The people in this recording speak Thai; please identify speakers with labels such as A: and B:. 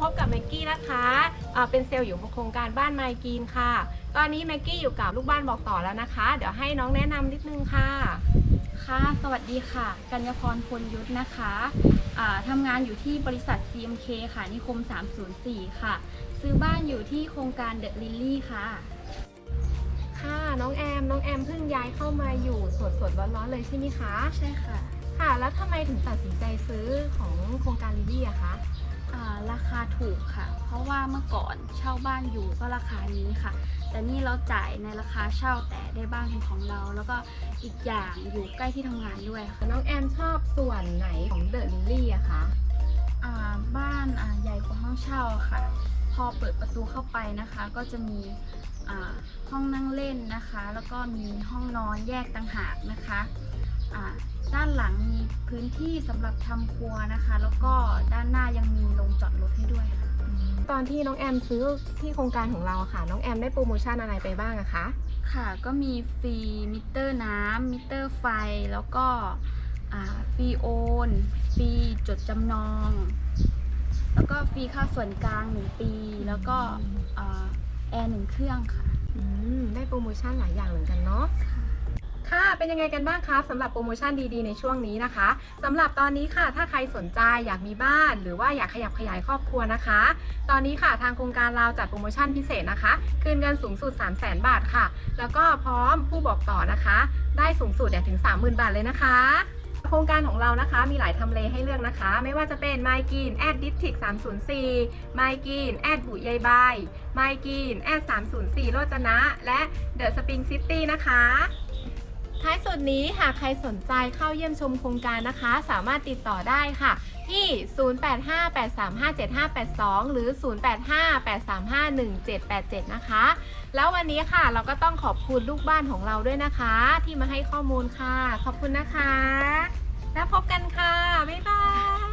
A: พบกับแม็กกี้นะคะอ่าเป็นเซลล์อยู่โครงการบ้านไมกีนค่ะ ตอนนี้แม็กกี้อยู่กับลูกบ้านบอกต่อแล้วนะคะ เดี๋ยวให้น้องแนะนำนิดนึงค่ะ
B: ค่ะ สวัสดีค่ะ กัญญาพรพลยุทธนะคะอ่าทำงานอยู่ที่บริษัท CMK ค่ะนิคม 304 ค่ะ ซื้อบ้านอยู่ที่โครงการเดอะลิลลี่ค่ะ
A: ค่ะ น้องแอม น้องแอมเพิ่งย้ายเข้ามาอยู่สดสดๆร้อนๆเลยใช่ไหมคะ
B: ใช่ค่ะ
A: ค่ะแล้วทำไมถึงตัดสินใจซื้อของโครงการลิลลี่อะคะ
B: อ่า ราคาถูกค่ะ เพราะว่าเมื่อก่อนเช่าบ้านอยู่ก็ราคานี้ค่ะ แต่นี่เราจ่ายในราคาเช่าแต่ได้บ้านเป็นของเรา แล้วก็อีกอย่างอยู่ใกล้ที่ทำงานด้วยค่ะ
A: น้องแอมชอบส่วนไหนของเดอะลิลลี่อะคะ
B: อ่าบ้านอ่าใหญ่กว่าห้องเช่าค่ะ พอเปิดประตูเข้าไปนะคะ ก็จะมีอ่าห้องนั่งเล่นนะคะ แล้วก็มีห้องนอนแยกต่างหากนะคะอ่าด้านหลังมีพื้นที่สำหรับทำครัวนะคะ แล้วก็ด้านหน้ายังมีโรงจอดรถให้ด้วยค่ะ
A: ตอนที่น้องแอมซื้อที่โครงการของเราอะค่ะ น้องแอมได้โปรโมชั่นอะไรไปบ้างอะคะ
B: ค่ะ ก็มีฟรีมิเตอร์น้ำมิเตอร์ไฟ แล้วก็อ่าฟรีโอน ฟรีจดจำนองแล้ว ก็ฟรีค่าส่วนกลาง1ปี แล้วก็อ่าแอร์หนึ่งเครื่องค่ะ
A: อืมได้โปรโมชั่นหลายอย่างเหมือนกันเนาะ ค่ะ เป็นยังไงกันบ้างครับสำหรับโปรโมชั่นดีๆในช่วงนี้นะคะสำหรับตอนนี้ค่ะ ถ้าใครสนใจอยากมีบ้าน หรือว่าอยากขยับขยายครอบครัวนะคะ ตอนนี้ค่ะทางโครงการเราจัดโปรโมชั่นพิเศษนะคะ คืนเงินสูงสุด 3 0 0 0 0 0 บาทค่ะ แล้วก็พร้อมผู้บอกต่อนะคะ ได้สูงสุดเนี่ยถึง 30,000 บาทเลยนะคะโครงการของเรานะคะ มีหลายทำเลให้เลือกนะคะ ไม่ว่าจะเป็นไมกีนแอดดิสทิก304ไมกีนแอดบุยายบายไมกีนแอด304 โรจนะ และเดอะสปริงซิตี้นะคะ ท้ายสุดนี้หากใครสนใจเข้าเยี่ยมชมโครงการนะคะ สามารถติดต่อได้ค่ะที่ 0858357582 หรือ 0858351787 นะคะ แล้ววันนี้ค่ะเราก็ต้องขอบคุณลูกบ้านของเราด้วยนะคะ ที่มาให้ข้อมูลค่ะ ขอบคุณนะคะ แล้วพบกันค่ะ บ๊ายบาย